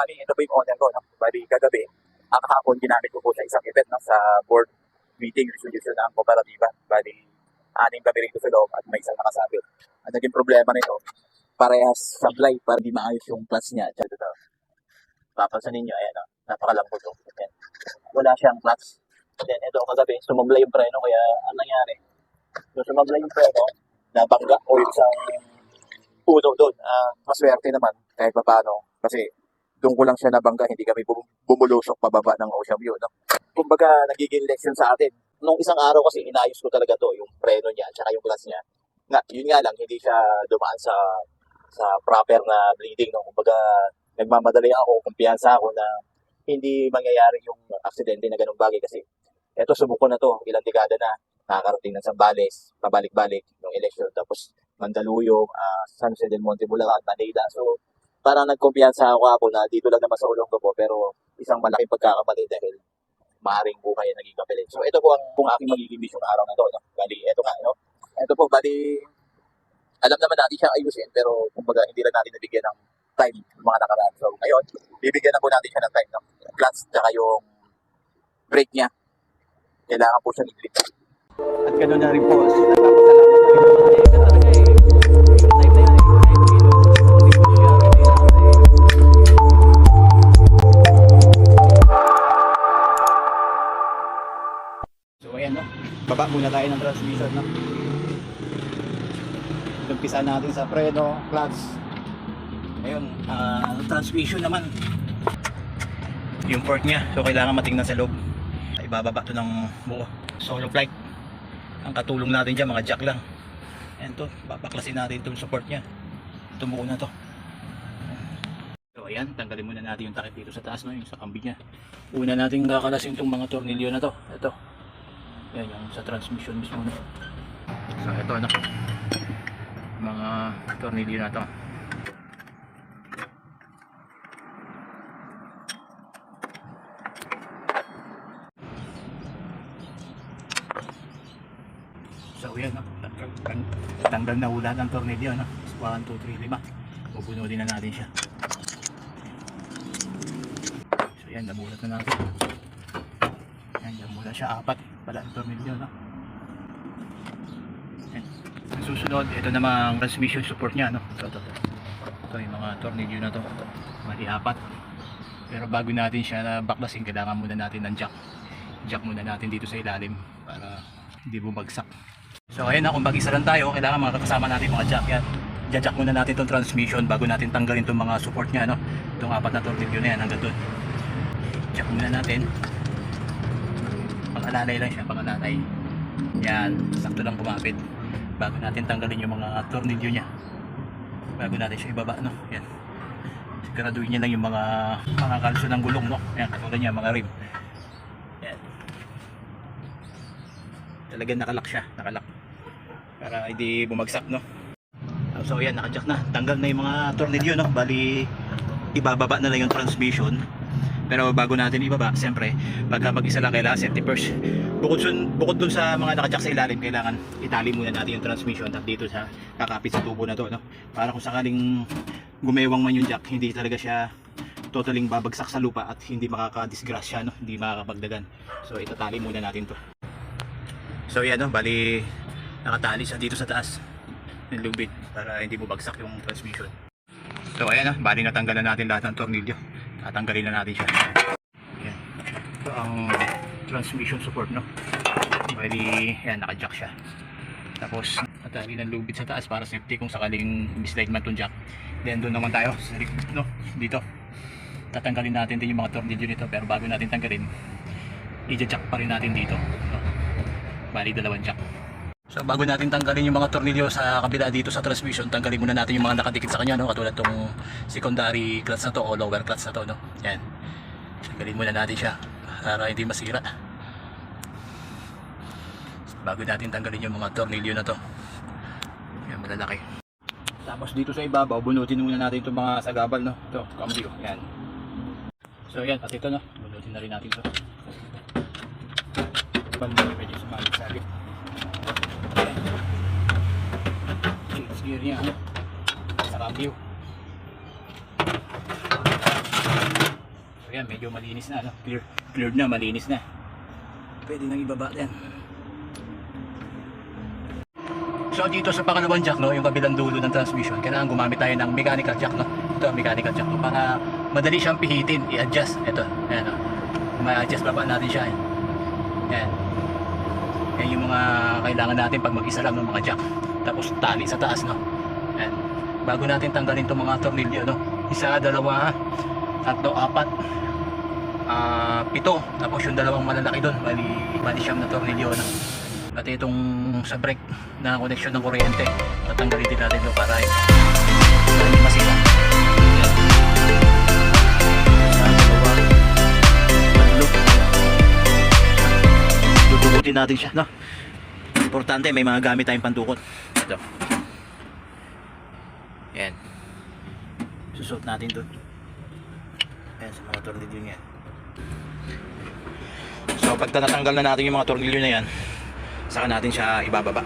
bali, ito po yung owner ko, no? Bali, kagabi, ang kahapon, ginamit ko po sa isang event, no? Sa board meeting, resolution ng kooperatiba. Bali, aning kami rito sa loob at may isang nakasabit. Ang naging problema nito, parehas supply para di maayos yung clutch niya. Tsaka papansin ninyo, ayan, no? napakalambot to. Ayan. Wala siyang clutch. Then, ito, kagabi, sumabla yung preno, kaya ang nangyari, nung sumabla yung preno, nabangga o yung isang puno doon. Ah, maswerte naman, kahit pa paano, kasi doon ko lang siya nabangga, hindi kami bum- bumulusok pababa ng Ocean View. No? Kumbaga, nagiging lesson sa atin. Nung isang araw kasi inayos ko talaga to, yung preno niya, tsaka yung clutch niya. Nga, yun nga lang, hindi siya dumaan sa sa proper na bleeding. No? Kumbaga, nagmamadali ako, kumpiyansa ako na hindi mangyayari yung aksidente na ganung bagay kasi eto subok ko na to, ilang dekada na, nakakarating ng Zambales, pabalik-balik ng election, tapos Mandaluyong, ah, San Jose del Monte, Bulacan, Manila. So, parang nagkumpiyansa ako ako na dito lang naman sa ulong ko po, pero isang malaking pagkakamali dahil maaaring buhay ang naging kapilit. So, ito po ang kung aking magiging mission araw na to. No? Bali, ito nga, no? Ito po, bali, alam naman natin siya ayusin, pero kumbaga hindi lang natin nabigyan ng time mga nakaraan. So, ngayon, bibigyan na po natin siya ng time. No? Clutch, tsaka yung brake niya. Kailangan po siya i-click. At ganoon na rin po. Nagpapasalamat muna tayo ng transmission no. Umpisa natin sa preno, clutch. Ayun, ah, transmission naman. Yung port niya, so kailangan matingnan sa loob. Ibababa to ng buo. Solo flight. Ang katulong natin dyan, mga jack lang. Ayan to, babaklasin natin itong support niya. Tumuko na to. So ayan, tanggalin muna natin yung takip dito sa taas, no, yung sa kambi niya. Una nating kakalasin itong mga tornilyo na to. Ito. Yan, yung sa transmission mismo. No? So ito, ano. Mga tornilyo na to. So yan, no? Tang- tanggal na ulan ng tornilyo. No? 1, 2, 3, 5. Bubunutin na natin siya. So yan, namulat na natin. Yan, namulat siya. Apat pala ang tornilyo. No? Yan. Ang susunod, ito namang transmission support niya. No? Ito, ito, ito. Ito yung mga tornilyo na to. Mali apat. Pero bago natin siya na baklasin, kailangan muna natin ng jack. Jack muna natin dito sa ilalim para hindi bumagsak. So ayun na, kung mag-isa lang tayo, kailangan mga kasama natin mga jack yan. Jack muna natin itong transmission bago natin tanggalin itong mga support niya, no? Itong apat na tornilyo na yan hanggang doon. Jack muna natin. Pangalalay lang siya, pangalalay. Yan, sakto lang kumapit. Bago natin tanggalin yung mga tornilyo niya. Bago natin siya ibaba, no? Yan. Siguraduhin niya lang yung mga mga kalso ng gulong, no? Yan, katulad niya, mga rim. Yan. Talagang nakalak siya, nakalak. Para hindi bumagsak, no? So ayan, nakajack na. Tanggal na yung mga tornilyo, no? Bali, ibababa na lang yung transmission. Pero bago natin ibaba, siyempre, pagka mag-isa lang kailangan safety first. Bukod, sun, bukod dun sa mga nakajack sa ilalim, kailangan itali muna natin yung transmission at dito sa kakapit sa tubo na to, no? Para kung sakaling gumewang man yung jack, hindi talaga siya totaling babagsak sa lupa at hindi makakadisgrasya, no? Hindi makakapagdagan. So itatali muna natin to. So yan, no? Bali, nakatali siya dito sa taas ng lubid para hindi bumagsak yung transmission. So ayan na, bali natanggalan natin lahat ng tornilyo. Tatanggalin na natin siya. Ayan. Ito ang transmission support no. Bali, ayan, naka-jack siya. Tapos, natali ng lubid sa taas para safety kung sakaling mislide man itong jack. Then doon naman tayo sa rig- no, dito. Tatanggalin natin din yung mga tornilyo nito pero bago natin tanggalin, i-jack pa rin natin dito. No? Bali, dalawang jack. So bago natin tanggalin yung mga tornilyo sa kabila dito sa transmission, tanggalin muna natin yung mga nakadikit sa kanya no, katulad tong secondary clutch na to o lower clutch na to no. Yan. Tanggalin muna natin siya para hindi masira. Bago natin tanggalin yung mga tornilyo na to. Yan malalaki. Tapos dito sa ibabaw, bunutin muna natin itong mga sagabal no. Ito, kambi ko. Yan. So yan, pati ito no. Bunutin na rin natin to. Banda, pwede sumali sa akin. Gear niya ano? Sa radio. Ayan, medyo malinis na, ano? Clear, cleared na, malinis na. Pwede nang ibaba yan. So dito sa pangalawang jack, no, yung kabilang dulo ng transmission, kailangan gumamit tayo ng mechanical jack, no? Ito, mechanical jack, no? Para madali siyang pihitin, i-adjust. Ito, ayan, no? Ma-adjust baba natin siya, eh. Ayan. Yan yung mga kailangan natin pag mag-isa lang ng mga jack. Tapos tali sa taas, no? Ayan. Bago natin tanggalin itong mga tornilyo, no? Isa, dalawa, tatlo, apat, ah pito. Tapos yung dalawang malalaki doon, bali, bali siyam na tornilyo, no? At itong sa brake na connection ng kuryente, tatanggalin din natin ito para, hindi masira. Dudukutin natin siya, no? Importante, may mga gamit tayong pandukot. Ito. Ayan. Susot natin doon. Ayan, sa mga tornilyo niya. So, pag natanggal na natin yung mga tornilyo na yan, saka natin siya ibababa.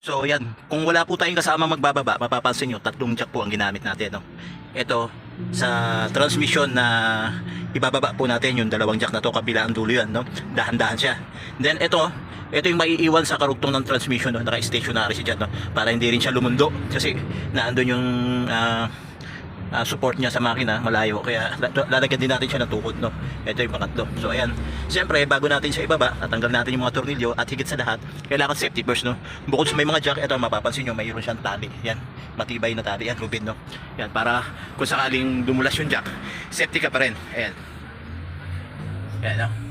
So, yan. Kung wala po tayong kasama magbababa, mapapansin nyo, tatlong jack po ang ginamit natin. No? Ito, sa transmission na ibababa po natin yung dalawang jack na to, kabila ang dulo yan. No? Dahan-dahan siya. Then, ito, ito yung maiiwan sa karugtong ng transmission, no? naka-stationary siya dyan, no? para hindi rin siya lumundo. Kasi, naandun yung ah, ah, support niya sa makina malayo. Kaya la- lalagyan din natin siya ng tukod no? Ito yung pangatlo. So ayan. Siyempre bago natin siya ibaba tatanggal natin yung mga tornilyo at higit sa lahat kailangan safety first no? Bukod sa may mga jack ito mapapansin nyo mayroon siyang tali. Yan matibay na tali. Yan lubid no? Yan para kung sakaling dumulas yung jack safety ka pa rin. Ayan. Ayan no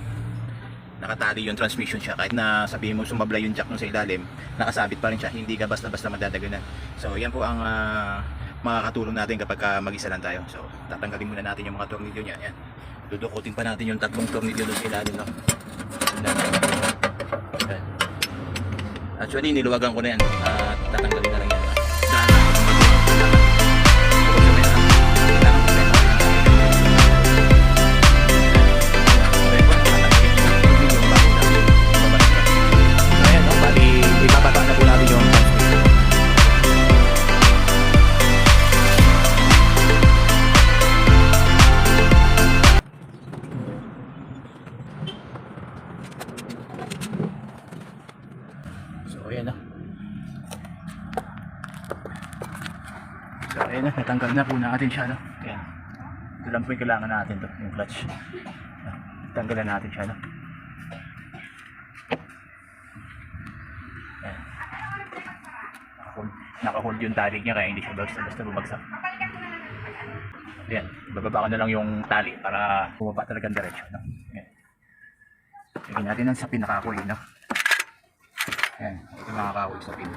nakatali yung transmission siya. Kahit na sabihin mo sumablay yung jack mo sa ilalim nakasabit pa rin siya. Hindi ka basta-basta madadaganan. So yan po ang ah, makakatulong natin kapag ka mag-isa lang tayo. So tatanggalin muna natin yung mga tornilyo niya. Yan. Dudukutin pa natin yung tatlong tornilyo doon sa ilalim no? Actually niluwagan ko na yan. At tatanggalin na lang yan So, ayan na. Natanggal na po natin siya, no? Ayan. Ito lang po yung kailangan natin to, yung clutch. Tanggalan natin siya, no? Nakahold, yung tali niya kaya hindi siya basta-basta bumagsak. Ayan. Bababa ko na lang yung tali para bumaba talagang diretso, no? Ayan. Lagyan natin ng sa pinakakuloy, no? Ayan, ito nakakawal sa pin.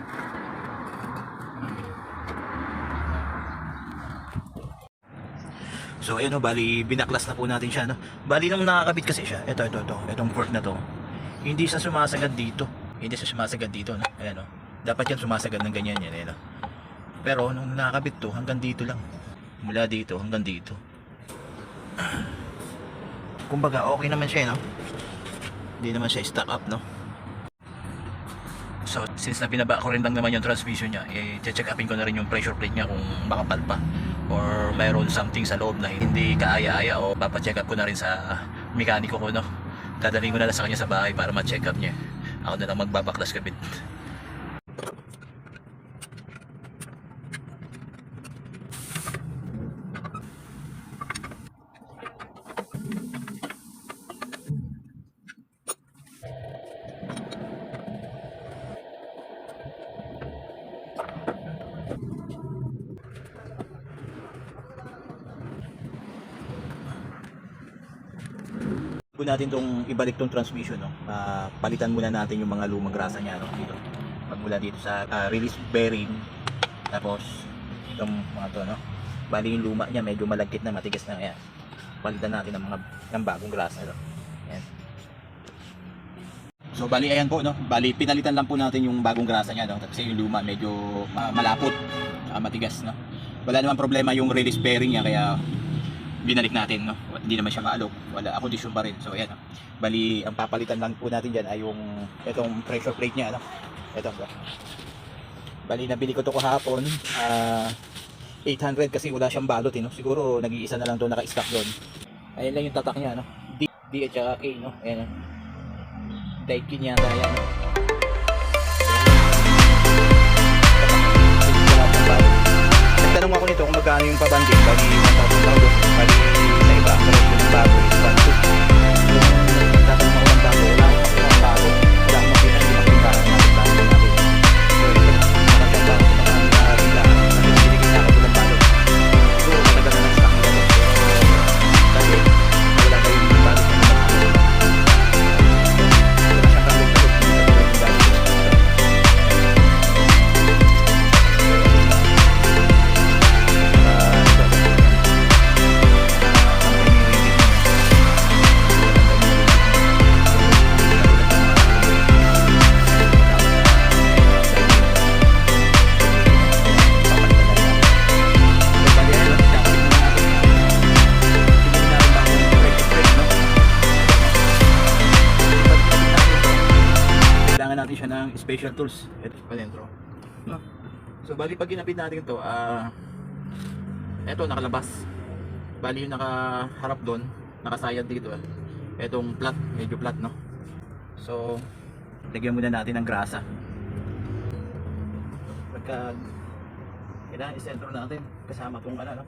So ayun no, bali binaklas na po natin siya no. Bali nung nakakabit kasi siya, ito ito ito, itong port na to. Hindi siya sumasagad dito. Hindi siya sumasagad dito no. Ayan no. Dapat yan sumasagad ng ganyan yan, ayan no. Pero nung nakakabit to, hanggang dito lang. Mula dito hanggang dito. Kumbaga, okay naman siya no. Hindi naman siya stuck up no. So, since na binaba ko rin lang naman yung transmission niya, eh, check upin ko na rin yung pressure plate niya kung makapal pa. Or mayroon something sa loob na hindi kaaya-aya o papacheck up ko na rin sa mekaniko ko, no? Dadalhin ko na lang sa kanya sa bahay para ma-check up niya. Ako na lang magbabaklas kabit. Natin tong ibalik tong transmission no. Ah, palitan muna natin yung mga lumang grasa niya no dito. Pagmula dito sa ah, release bearing tapos itong mga to no. Bali yung luma niya medyo malagkit na matigas na yan. Palitan natin ng mga ng bagong grasa no. Ayan. So bali ayan po no. Bali pinalitan lang po natin yung bagong grasa niya no. Kasi yung luma medyo ah, malapot saka matigas no. Wala naman problema yung release bearing niya kaya binalik natin no hindi naman siya maalok wala condition pa rin so ayan no? bali ang papalitan lang po natin diyan ay yung itong pressure plate niya no ito so. bali nabili ko to kahapon ah 800 kasi wala siyang balot eh, no? siguro nag-iisa na lang to naka-stock doon Ayan lang yung tatak niya, no? D, D at saka K, no? Ayan, no? Daikin yata yan. Nagtanong ako nito kung magkano yung pabanding, bali 1,000 bali sa ang ng special tools. Ito pa dentro. No? So bali pag ginapit natin ito, ah eto nakalabas. Bali yung nakaharap doon, nakasayad dito. ah. Etong flat, medyo flat no. So lagyan muna natin ng grasa. Pagka kailangan isentro natin kasama tong ano no.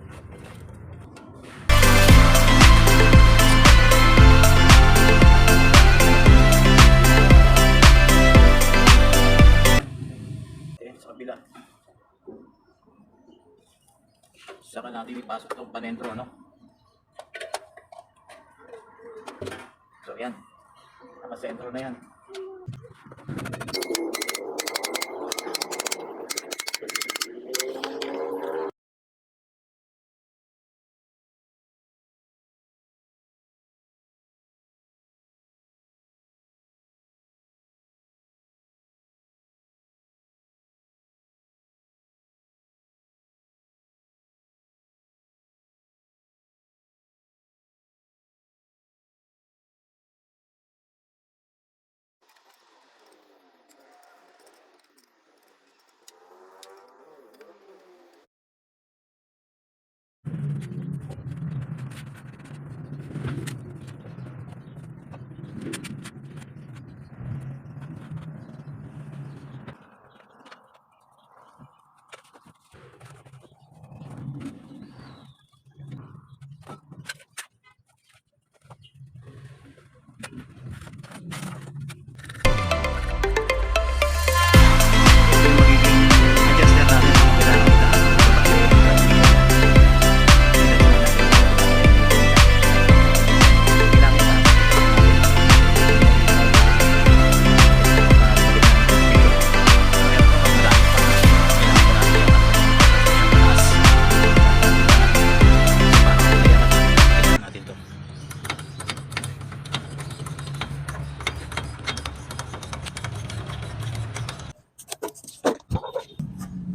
Kabila. Saka natin ipasok itong panentro, ano? So, yan. Nakasentro na yan.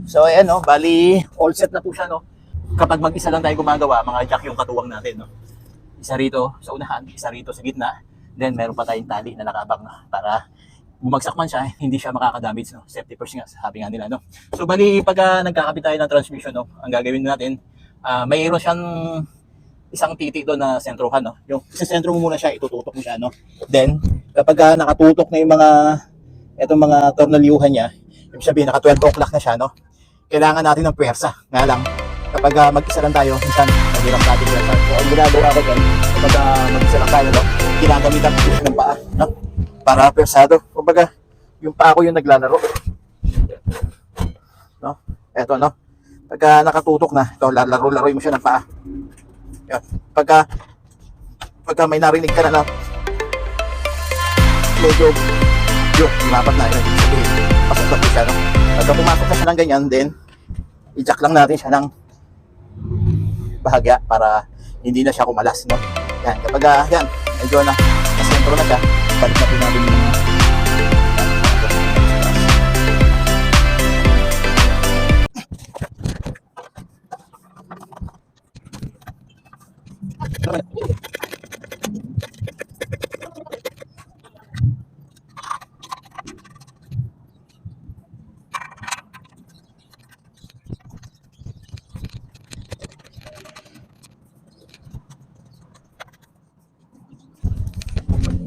So ayan no, bali all set na po siya no. Kapag mag-isa lang tayo gumagawa, mga jack yung katuwang natin no. Isa rito sa unahan, isa rito sa gitna. Then meron pa tayong tali na nakabang na para bumagsak man siya, hindi siya makaka-damage no. Safety first nga, sabi nga nila no. So bali pag ah, nagkakapit tayo ng transmission no, ang gagawin natin, ah mayroon siyang isang titi doon na sentrohan no. Yung sa sentro mo muna siya, itututok mo siya no. Then kapag ah, nakatutok na yung mga etong mga tornalyuhan niya, ibig sabihin naka 12 o'clock na siya no kailangan natin ng pwersa. Nga lang, kapag uh, mag-isa lang tayo, minsan mahirap natin pwersa. So, ang ginagawa ko dyan, kapag uh, mag-isa lang tayo, no, ginagamitan ko siya ng paa, no, para pwersado. Kumbaga, yung paa ko yung naglalaro. No, eto, no. Pagka nakatutok na, ito, lalaro-laro mo siya ng paa. Yan. Pagka, pagka may narinig ka na na, medyo, yun, lumapat na yun. Sabihin, pasok po siya, no. Pagka pumasok na siya ng ganyan, then i-jack lang natin siya ng bahagya para hindi na siya kumalas, no? Yan, kapag ah, yan, medyo na, nasentro na siya, balik na po natin yung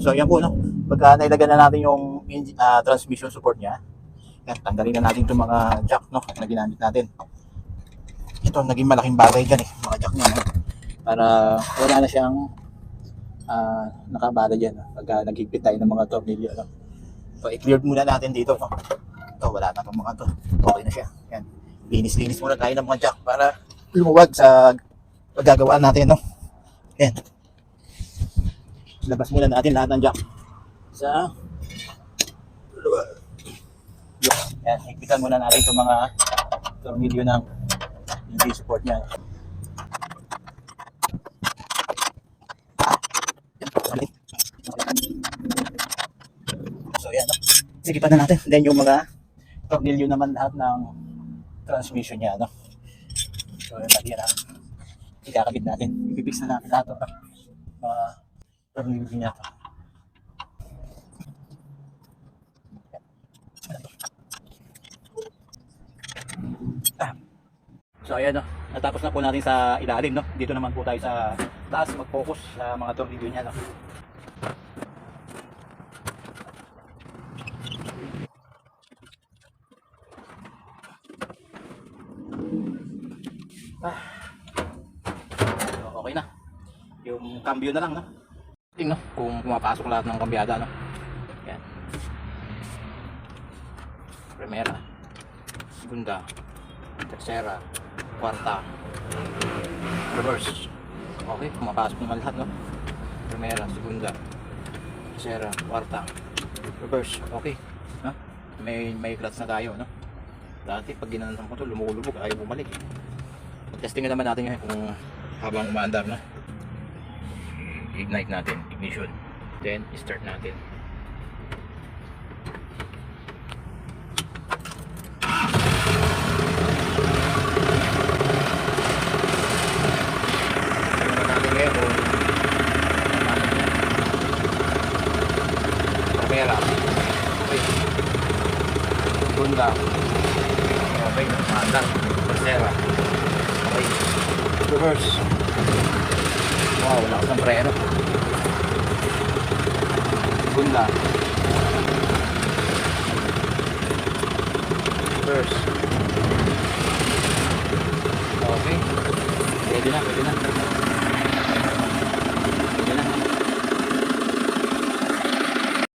So, yan po, no? Pagka nailagyan na natin yung ah, transmission support niya, yan, tanggalin na natin itong mga jack, no? Na ginamit natin. Ito, naging malaking bagay dyan, eh. Mga jack niya, no? Para wala na siyang ah, nakabala dyan, no? Pagka naghigpit tayo ng mga tornilyo, no? So, i-cleared muna natin dito, no? Ito, wala na itong mga to. Okay na siya. Yan. Linis-linis muna tayo ng mga jack para lumuwag sa paggagawaan natin, no? Yan. Labas muna natin lahat ng jack sa yan, higpitan muna natin itong mga tornilyo ng hindi support niya. So yan? Sigipan na natin. Then yung mga tornilyo naman lahat ng transmission niya, no? So yan, lagi na. Ikakabit natin. Ipipix na natin lahat ng mga tornilyo niya. So ayan no, natapos na po natin sa ilalim no. Dito naman po tayo sa taas mag-focus sa mga tornilyo niya no. Ah. So, okay na. Yung cambio na lang no. Tingnan kung pumapasok lahat ng kambyada no. Yan. Primera. Segunda. Tercera. Kwarta. Reverse. Okay, pumapasok naman lahat, no? Primera, segunda. Tercera, kwarta. Reverse. Okay. Ha? May may clutch na tayo, no? Dati pag ginanong ko to, lumulubog, ayaw bumalik. Eh. Testing naman natin ngayon kung habang umaandar, no? Ignite natin, ignition. Then, start natin. Okay. Bunda. Okay, maandar. Tercera. Okay. Reverse. Wow, lakas ng preno. Bunda. Reverse. Okay. Pwede na, pwede na.